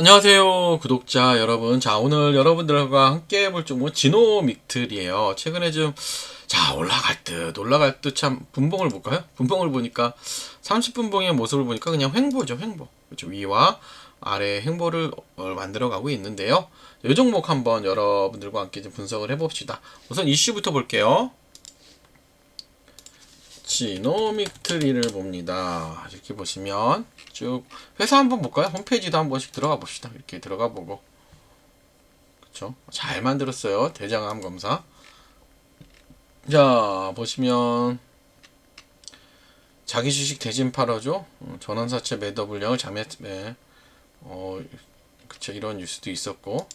안녕하세요 구독자 여러분. 자 오늘 여러분들과 함께 해볼 종목은 지노믹틀이에요. 최근에 좀 자 올라갈 듯 올라갈 듯 참 분봉을 볼까요? 분봉을 보니까 30분봉의 모습을 보니까 그냥 횡보죠 횡보. 그렇죠. 위와 아래 횡보를 어, 만들어 가고 있는데요. 이 종목 한번 여러분들과 함께 좀 분석을 해봅시다. 우선 이슈부터 볼게요 지노믹 트리를 봅니다. 이렇게 보시면 쭉 회사 한번 볼까요? 홈페이지도 한 번씩 들어가 봅시다. 이렇게 들어가 보고 그쵸? 잘 만들었어요. 대장암 검사. 자 보시면 자기 주식 대진 팔아줘. 어, 전환사채 매도 물량을 잠에 매. 어 그쵸 이런 뉴스도 있었고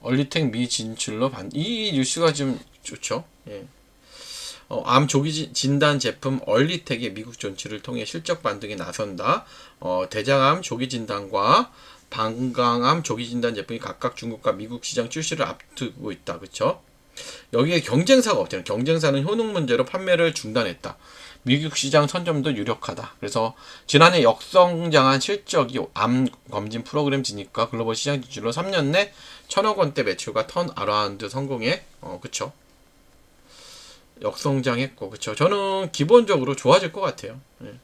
얼리텍 미 진출로 반 이 뉴스가 좀 좋죠. 예. 어, 암 조기 진- 진단 제품 얼리텍의 미국 존치를 통해 실적 반등에 나선다. 어, 대장암 조기 진단과 방광암 조기 진단 제품이 각각 중국과 미국 시장 출시를 앞두고 있다. 그쵸? 여기에 경쟁사가 없잖아요. 경쟁사는 효능 문제로 판매를 중단했다. 미국 시장 선점도 유력하다. 그래서 지난해 역성장한 실적이 암 검진 프로그램 진입과 글로벌 시장 진출로 3년 내 천억 원대 매출과 턴 아라운드 성공에 어 그쵸 역성장했고 그쵸? 저는 기본적으로 좋아질 것 같아요. 예,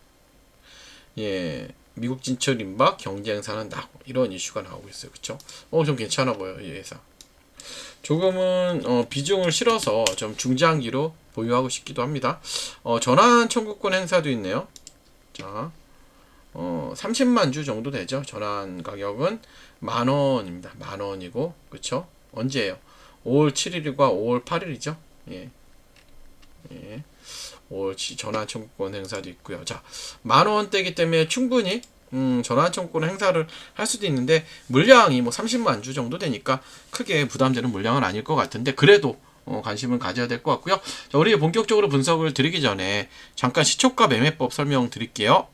예, 미국 진출 임박 경쟁사는 나고 이런 이슈가 나오고 있어요. 그쵸? 어좀 괜찮아 보여요 이 회사. 조금은 어, 비중을 실어서 좀 중장기로 보유하고 싶기도 합니다. 어, 전환 청구권 행사도 있네요. 자 어, 30만 주 정도 되죠? 전환 가격은 만 원입니다. 만 원이고 그쵸? 언제예요? 5월 7일과 5월 8일이죠? 예. 예. 5월 전환 청구권 행사도 있고요. 자, 만 원대이기 때문에 충분히 음, 전환 청구권 행사를 할 수도 있는데 물량이 뭐 30만 주 정도 되니까 크게 부담되는 물량은 아닐 것 같은데 그래도 어, 관심을 가져야 될 것 같고요. 자, 우리 본격적으로 분석을 드리기 전에 잠깐 시초가 매매법 설명 드릴게요.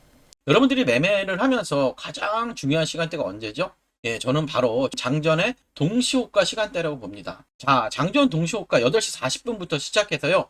여러분들이 매매를 하면서 가장 중요한 시간대가 언제죠? 예, 저는 바로 장전의 동시호가 시간대라고 봅니다. 자, 장전 동시호가 8시 40분부터 시작해서요.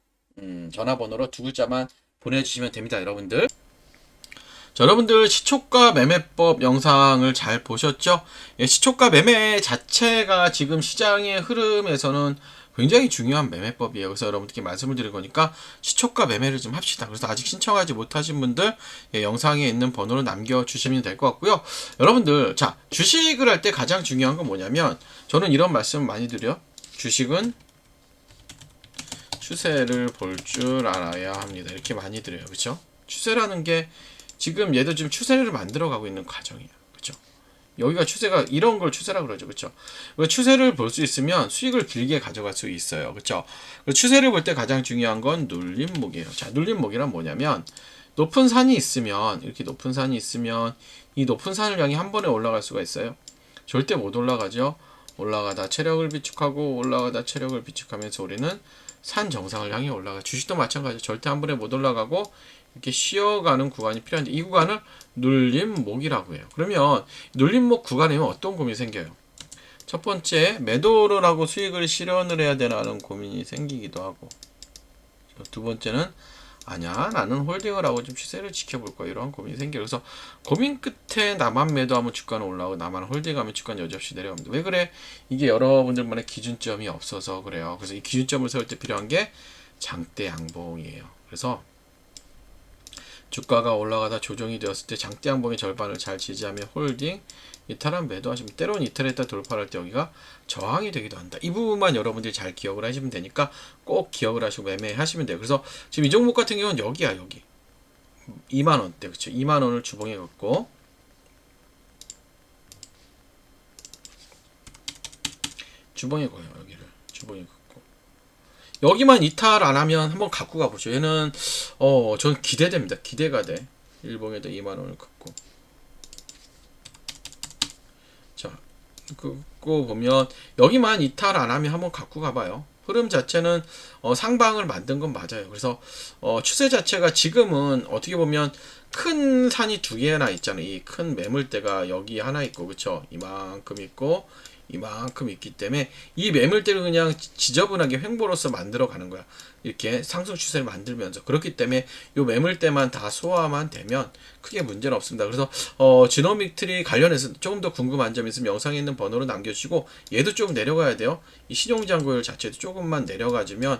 음, 전화번호로 두 글자만 보내주시면 됩니다, 여러분들. 자, 여러분들 시초가 매매법 영상을 잘 보셨죠? 예, 시초가 매매 자체가 지금 시장의 흐름에서는 굉장히 중요한 매매법이에요. 그래서 여러분들께 말씀을 드린 거니까 시초가 매매를 좀 합시다. 그래서 아직 신청하지 못하신 분들 예, 영상에 있는 번호를 남겨주시면 될 것 같고요. 여러분들 자 주식을 할 때 가장 중요한 건 뭐냐면 저는 이런 말씀 많이 드려. 주식은 추세를 볼 줄 알아야 합니다. 이렇게 많이 드려요. 그렇죠? 추세라는 게 지금 얘도 지금 추세를 만들어 가고 있는 과정이에요. 그렇죠? 여기가 추세가 이런 걸 추세라 그러죠. 그렇죠? 그 추세를 볼 수 있으면 수익을 길게 가져갈 수 있어요. 그렇죠? 그 추세를 볼 때 가장 중요한 건 눌림목이에요. 자, 눌림목이란 뭐냐면 높은 산이 있으면 이렇게 높은 산이 있으면 이 높은 산을 향해 한 번에 올라갈 수가 있어요. 절대 못 올라가죠. 올라가다 체력을 비축하고 올라가다 체력을 비축하면서 우리는 산 정상을 향해 올라가. 주식도 마찬가지. 절대 한 번에 못 올라가고 이렇게 쉬어가는 구간이 필요한데 이 구간을 눌림목이라고 해요. 그러면 눌림목 구간이면 어떤 고민이 생겨요? 첫 번째 매도를 하고 수익을 실현을 해야 되나는 고민이 생기기도 하고 두 번째는 아니야 나는 홀딩을 하고 좀 시세를 지켜볼 거야 이런 고민이 생겨요. 그래서 고민 끝에 나만 매도하면 주가는 올라오고 나만 홀딩하면 주가는 여지없이 내려갑니다. 왜 그래? 이게 여러분들만의 기준점이 없어서 그래요. 그래서 이 기준점을 세울 때 필요한 게 장대 양봉이에요. 그래서 주가가 올라가다 조정이 되었을 때 장대 양봉의 절반을 잘 지지하며 홀딩, 이탈한 매도 하시면 때로는 이탈했다 돌파할 때 여기가 저항이 되기도 한다. 이 부분만 여러분들이 잘 기억을 하시면 되니까 꼭 기억을 하시고 매매하시면 돼요. 그래서 지금 이 종목 같은 경우는 여기야 여기 2만 원대 그렇죠. 2만 원을 주봉에 걷고 주봉에 거요 여기를 주봉에 걷고 여기만 이탈 안 하면 한번 갖고 가보죠. 얘는 어, 전 기대됩니다. 기대가 돼. 일봉에도 2만 원을 걷고. 자, 그거 보면 여기만 이탈 안 하면 한번 갖고 가봐요. 흐름 자체는 어, 상방을 만든 건 맞아요. 그래서 어, 추세 자체가 지금은 어떻게 보면 큰 산이 두 개나 있잖아요. 이 큰 매물대가 여기 하나 있고, 그쵸? 이만큼 있고, 이만큼 있기 때문에 이 매물대를 그냥 지저분하게 횡보로서 만들어 가는 거야. 이렇게 상승 추세를 만들면서 그렇기 때문에 이 매물대만 다 소화만 되면 크게 문제는 없습니다. 그래서 어, 지노믹 트리 관련해서 조금 더 궁금한 점 있으면 영상에 있는 번호로 남겨주시고 얘도 좀 내려가야 돼요. 이 신용장고율 자체도 조금만 내려가주면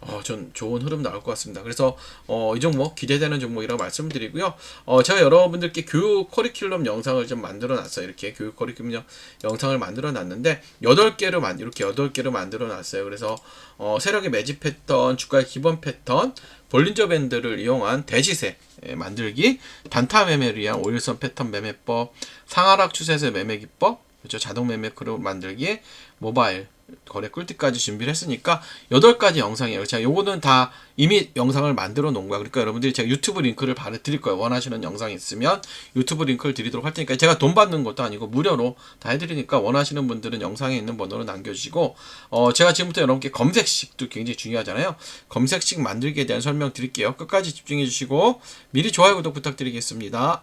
어, 전 좋은 흐름 나올 것 같습니다. 그래서 어, 이 종목 기대되는 종목이라고 말씀드리고요. 어, 제가 여러분들께 교육 커리큘럼 영상을 좀 만들어 놨어요. 이렇게 교육 커리큘럼 영상을 만들어 놨는데 8개로 만 이렇게 8개로 만들어 놨어요. 그래서 어, 세력의 매집 패턴, 주가의 기본 패턴, 볼린저 밴드를 이용한 대시세 예, 만들기, 단타 매매를 위한 오일선 패턴 매매법, 상하락 추세세 매매 기법, 그렇죠? 자동 매매 그룹 만들기, 모바일 거래 꿀팁까지 준비를 했으니까 8가지 영상이에요. 제가 요거는 다 이미 영상을 만들어 놓은 거야. 그러니까 여러분들이 제가 유튜브 링크를 바로 드릴 거예요. 원하시는 영상이 있으면 유튜브 링크를 드리도록 할 테니까 제가 돈 받는 것도 아니고 무료로 다 해드리니까 원하시는 분들은 영상에 있는 번호로 남겨주시고 어 제가 지금부터 여러분께 검색식도 굉장히 중요하잖아요. 검색식 만들기에 대한 설명 드릴게요. 끝까지 집중해 주시고 미리 좋아요 구독 부탁드리겠습니다.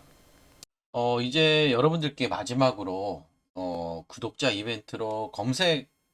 어 이제 여러분들께 마지막으로 어 구독자 이벤트로 검색